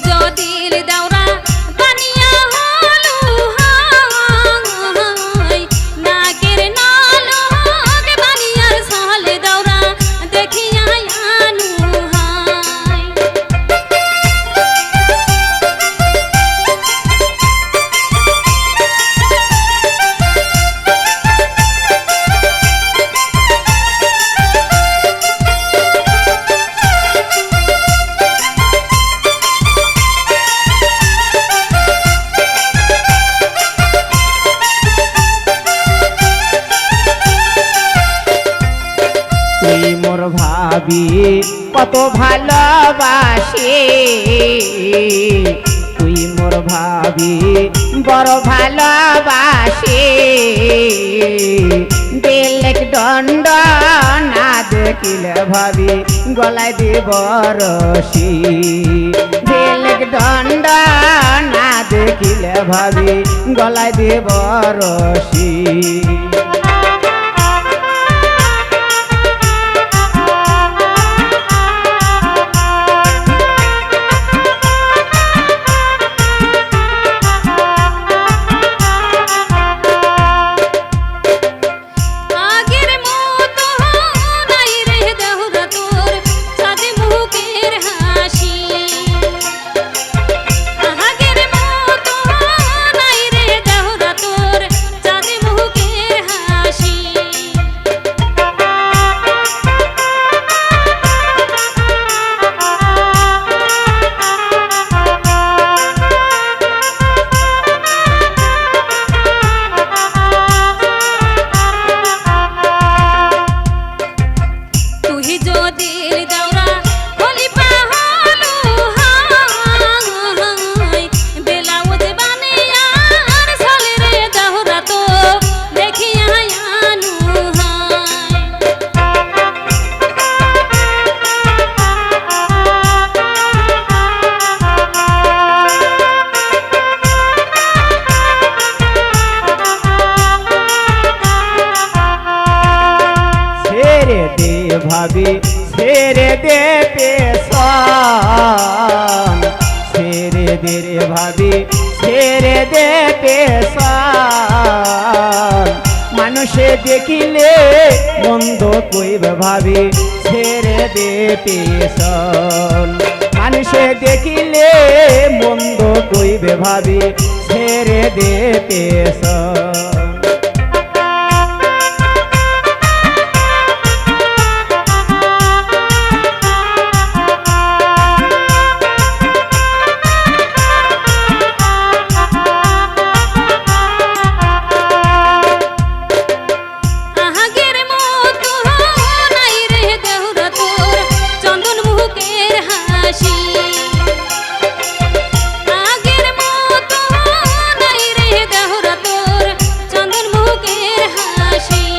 যদি দাও ভাবি, কত ভালোবাসি। তুই মোর ভাবি, বড় ভালোবাসি। বেলেক দণ্ড না দেখিলে ভাবি, গলায় দিব রশি। বেলেক দণ্ড না দেখিলে ভাবি, গলায় দিব রশি। ভাবি ছেড়ে দে পেশন দে রে ভাবি ছেড়ে দে পেশন মানুষে দেখিলে মন্দ কইবে ভাবি ছেড়ে দে পেশন মানুষে দেখিলে মন্দ কইবে ভাবি ছেড়ে দে পেশন i she